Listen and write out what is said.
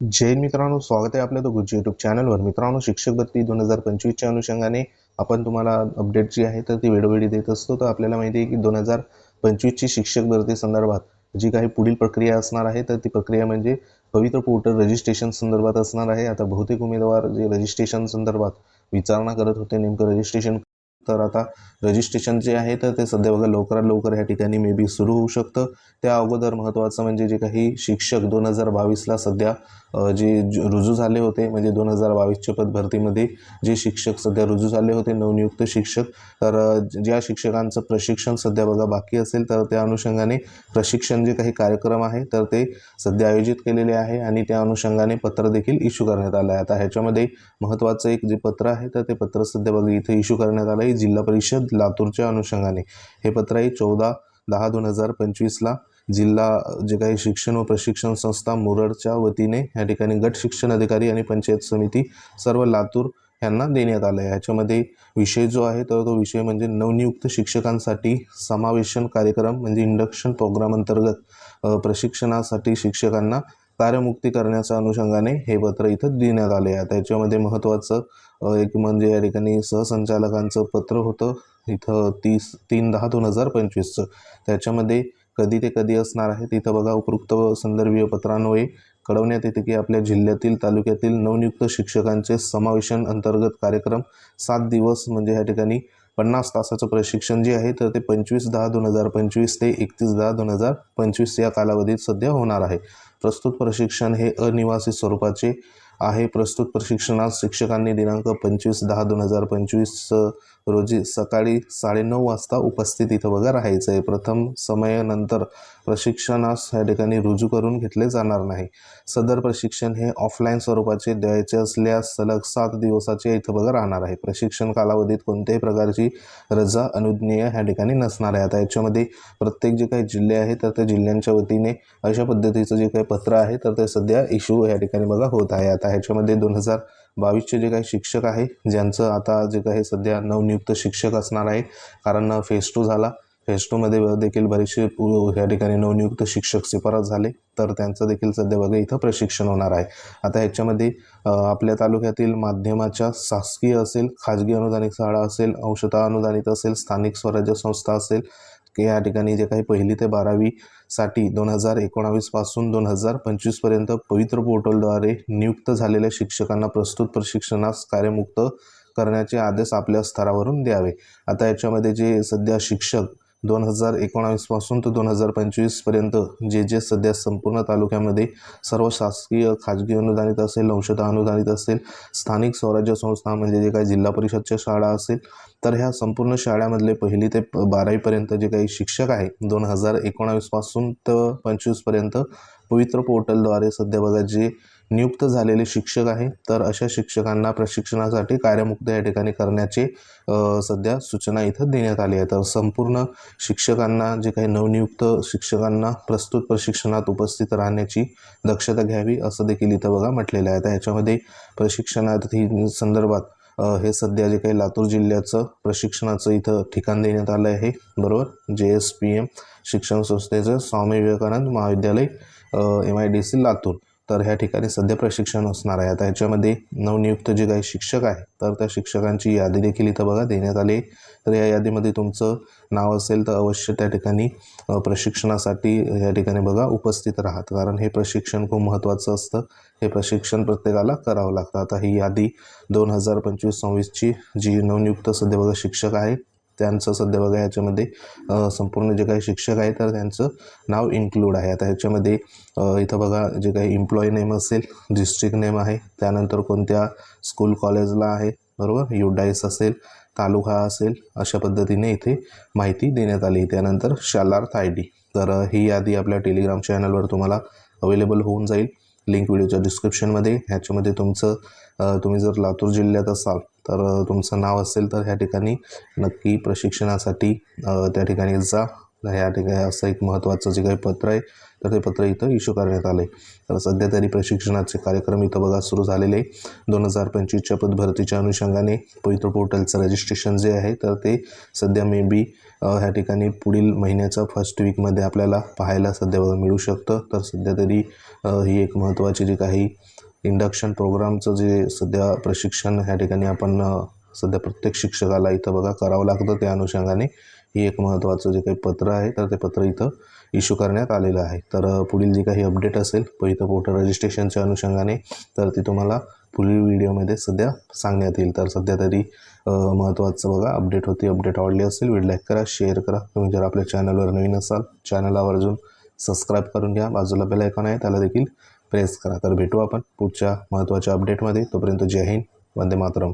जैन मित्रांनो स्वागत आहे आपल्या तो युट्यूब चॅनलवर मित्रांनो शिक्षक भरती दोन हजार पंचवीसच्या अनुषंगाने आपण तुम्हाला अपडेट जी आहे तर ती वेळोवेळी देत असतो. तर आपल्याला माहिती आहे की दोन हजार पंचवीसची शिक्षक भरती संदर्भात जी काही पुढील प्रक्रिया असणार आहे तर ती प्रक्रिया म्हणजे पवित्र पोर्टल रजिस्ट्रेशन संदर्भात असणार आहे. आता बहुतेक उमेदवार जे रजिस्ट्रेशन संदर्भात विचारणा करत होते नेमकं रजिस्ट्रेशन तर आता रजिस्ट्रेशन जे आहे तर ते सध्या बघा लवकरात लवकर या ठिकाणी मे बी सुरू होऊ शकतं. त्या अगोदर महत्त्वाचं म्हणजे जे काही शिक्षक दोन हजार बावीसला सध्या जे रुजू झाले होते म्हणजे दोन हजार बावीसच्या पद भरतीमध्ये जे शिक्षक सध्या रुजू झाले होते नवनियुक्त शिक्षक तर ज्या शिक्षकांचं प्रशिक्षण सध्या बघा बाकी असेल तर त्या अनुषंगाने प्रशिक्षण जे काही कार्यक्रम आहे तर ते सध्या आयोजित केलेले आहे आणि त्या अनुषंगाने पत्र देखील इश्यू करण्यात आलं आहे. आता ह्याच्यामध्ये महत्त्वाचं एक जे पत्र आहे तर ते पत्र सध्या बघा इथे इश्यू करण्यात आलं आहे जिल्हा परिषद लातूरच्या अनुषंगाने. हे पत्र आहे चौदा दहा दोन हजार पंचवीसला जिल्हा जे काही शिक्षण व प्रशिक्षण संस्था मुरडच्या वतीने या ठिकाणी गट शिक्षण अधिकारी आणि पंचायत समिती सर्व लातूर यांना देण्यात आलं आहे ह्याच्यामध्ये विषय जो आहे तर तो विषय म्हणजे नवनियुक्त शिक्षकांसाठी समावेशन कार्यक्रम म्हणजे इंडक्शन प्रोग्राम अंतर्गत प्रशिक्षणासाठी शिक्षकांना कार्यमुक्ती करण्याच्या अनुषंगाने हे पत्र इथं देण्यात आले आहे. त्याच्यामध्ये महत्त्वाचं एक म्हणजे या ठिकाणी सहसंचालकांचं पत्र होतं. इथं तीस तीन दहा दोन हजार पंचवीसचं. त्याच्यामध्ये कधी ते कधी असणार आहे तिथं बघा उपयुक्त संदर्भीय पत्रान्वये कळवण्यात येते की आपल्या जिल्ह्यातील तालुक्यातील नवनियुक्त शिक्षकांचे समावेशन अंतर्गत कार्यक्रम सात दिवस म्हणजे ह्या ठिकाणी पन्नास तासाचं प्रशिक्षण जे आहे तर ते पंचवीस दहा दोन हजार पंचवीस ते एकतीस दहा दोन हजार पंचवीस या कालावधीत सध्या होणार आहे. प्रस्तुत प्रशिक्षण हे अनिवासी स्वरूपाचे आहे. प्रस्तुत प्रशिक्षणात शिक्षकांनी दिनांक पंचवीस दहा दोन हजार पंचवीस रोजी सकाळी साडेनऊ वाजता उपस्थित इथं बघा राहायचं आहे प्रथम समयानंतर प्रशिक्षणास या ठिकाणी रुजू करून घेतले जाणार नाही. सदर प्रशिक्षण हे ऑफलाईन स्वरूपाचे द्यायचे असल्यास सलग सात दिवसाचे इथं बघा राहणार आहे. प्रशिक्षण कालावधीत कोणत्याही प्रकारची रजा अनुज्ञेय ह्या ठिकाणी नसणार आहे. आता याच्यामध्ये प्रत्येक जे काही जिल्हे आहेत तर त्या जिल्ह्यांच्या वतीने अशा पद्धतीचं जे काही पत्र आहे तर ते सध्या इश्यू या ठिकाणी बघा होत आहे. आता ह्याच्यामध्ये दोन हजार बावीसचे जे काही शिक्षक आहे ज्यांचं आता जे काही सध्या नवनियुक्त शिक्षक असणार आहे कारण फेज टू झाला. फेज टूमध्ये देखील बरेचसे ह्या या ठिकाणी नवनियुक्त शिक्षक शिफारस झाले. तर त्यांचं देखील सध्या बघा इथं प्रशिक्षण होणार आहे. आता ह्याच्यामध्ये आपल्या तालुक्यातील माध्यमाच्या शासकीय असेल खाजगी अनुदानित शाळा असेल अंशतः अनुदानित असेल स्थानिक स्वराज्य संस्था असेल की या ठिकाणी जे काही पहिली ते बारावीसाठी दोन हजार एकोणावीसपासून दोन हजार पंचवीसपर्यंत पवित्र पोर्टलद्वारे नियुक्त झालेल्या शिक्षकांना प्रस्तुत प्रशिक्षणास कार्यमुक्त करण्याचे आदेश आपल्या स्तरावरून द्यावे. आता याच्यामध्ये जे सध्या शिक्षक दोन हजार एकोणावीसपासून तर दोन हजार पंचवीसपर्यंत जे जे सध्या संपूर्ण तालुक्यामध्ये सर्व शासकीय खाजगी अनुदानित असेल अंशतः अनुदानित असेल स्थानिक स्वराज्य संस्था म्हणजे जे काही जिल्हा परिषदच्या शाळा असेल तर ह्या संपूर्ण शाळेमधले पहिली ते बारावीपर्यंत जे काही शिक्षक आहे दोन हजार एकोणावीसपासून तर पंचवीसपर्यंत पवित्र पोर्टलद्वारे सध्या बघा जे नियुक्त झालेले शिक्षक आहे. तर अशा शिक्षकांना प्रशिक्षणासाठी कार्यमुक्त या ठिकाणी करण्याचे सध्या सूचना इथं देण्यात आली आहे. तर संपूर्ण शिक्षकांना जे काही नवनियुक्त शिक्षकांना प्रस्तुत प्रशिक्षणात उपस्थित राहण्याची दक्षता घ्यावी असं देखील इथं बघा म्हटलेलं आहे. तर ह्याच्यामध्ये प्रशिक्षणार्थी संदर्भात हे सध्या जे काही लातूर जिल्ह्याचं प्रशिक्षणाचं इथं ठिकाण देण्यात आलं आहे. बरोबर? जे एस पी एम शिक्षण संस्थेचं स्वामी विवेकानंद महाविद्यालय M I D C Latur. तर ह्या ठिकाणी सध्या प्रशिक्षण असणार आहे. आता ह्याच्यामध्ये नवनियुक्त जे काही शिक्षक आहे तर त्या शिक्षकांची यादी देखील इथं बघा देण्यात आली आहे. तर या यादीमध्ये तुमचं नाव असेल तर अवश्य त्या ठिकाणी प्रशिक्षणासाठी या ठिकाणी बघा उपस्थित राहत. कारण हे प्रशिक्षण खूप महत्त्वाचं असतं. हे प्रशिक्षण प्रत्येकाला करावं लागतं. आता ही यादी दोन हजार पंचवीस सव्वीसची जी नवनियुक्त सध्या बघा शिक्षक आहे त्यांचं सध्या बघा याच्यामध्ये संपूर्ण जे काही शिक्षक आहे तर त्यांचं नाव इन्क्लूड आहे. आता ह्याच्यामध्ये इथं बघा जे काही एम्प्लॉई नेम असेल डिस्ट्रिक्ट नेम आहे त्यानंतर कोणत्या स्कूल कॉलेजला आहे बरोबर? युडाईस असेल तालुका असेल अशा पद्धतीने इथे माहिती देण्यात आली. त्यानंतर शालार्थ आय डी. तर ही यादी आपल्या टेलिग्राम चॅनलवर तुम्हाला अवेलेबल होऊन जाईल. लिंक व्हिडिओच्या डिस्क्रिप्शनमध्ये ह्याच्यामध्ये तुमचं तुम्ही जर लातूर जिल्ह्यात असाल तर तुमचं नाव असेल तर ह्या ठिकाणी नक्की प्रशिक्षणासाठी त्या ठिकाणी जा. ह्या ठिकाणी असं एक महत्त्वाचं जे काही पत्र आहे तर ते पत्र इथं इश्यू करण्यात आलं आहे तर सध्या तरी प्रशिक्षणाचे कार्यक्रम इथं बघा सुरू झालेले आहे. दोन हजार पंचवीसच्या पदभरतीच्या अनुषंगाने पवित्र पोर्टलचं रजिस्ट्रेशन जे आहे तर ते सध्या मे बी ह्या ठिकाणी पुढील महिन्याच्या फर्स्ट वीकमध्ये आपल्याला पाहायला सध्या बघा मिळू शकतं. तर सध्या तरी ही एक महत्त्वाची जी काही इंडक्शन प्रोग्रामचं जे सध्या प्रशिक्षण ह्या ठिकाणी आपण सध्या प्रत्येक शिक्षकाला इथं बघा करावं लागतं त्या अनुषंगाने ही एक महत्त्वाचं जे काही पत्र आहे तर ते पत्र इथं इश्यू करण्यात आलेलं आहे. तर पुढील जी काही अपडेट असेल पहिलं पोर्टल रजिस्ट्रेशनच्या अनुषंगाने तर ती तुम्हाला पुढील व्हिडिओमध्ये सध्या सांगण्यात येईल. तर सध्या तरी महत्त्वाचं बघा अपडेट होती अपडेट आवडली असेल व्हिडिओ लाईक करा शेअर करा. तुम्ही जर आपल्या चॅनलवर नवीन असाल चॅनल आवर्जून सबस्क्राईब करून घ्या. बाजूला बेल आयकॉन आहे त्याला देखील प्रेस करा. तर भेटू आपण पुढच्या महत्त्वाच्या अपडेटमध्ये तोपर्यंत जय हिंद. वंदे मातरम.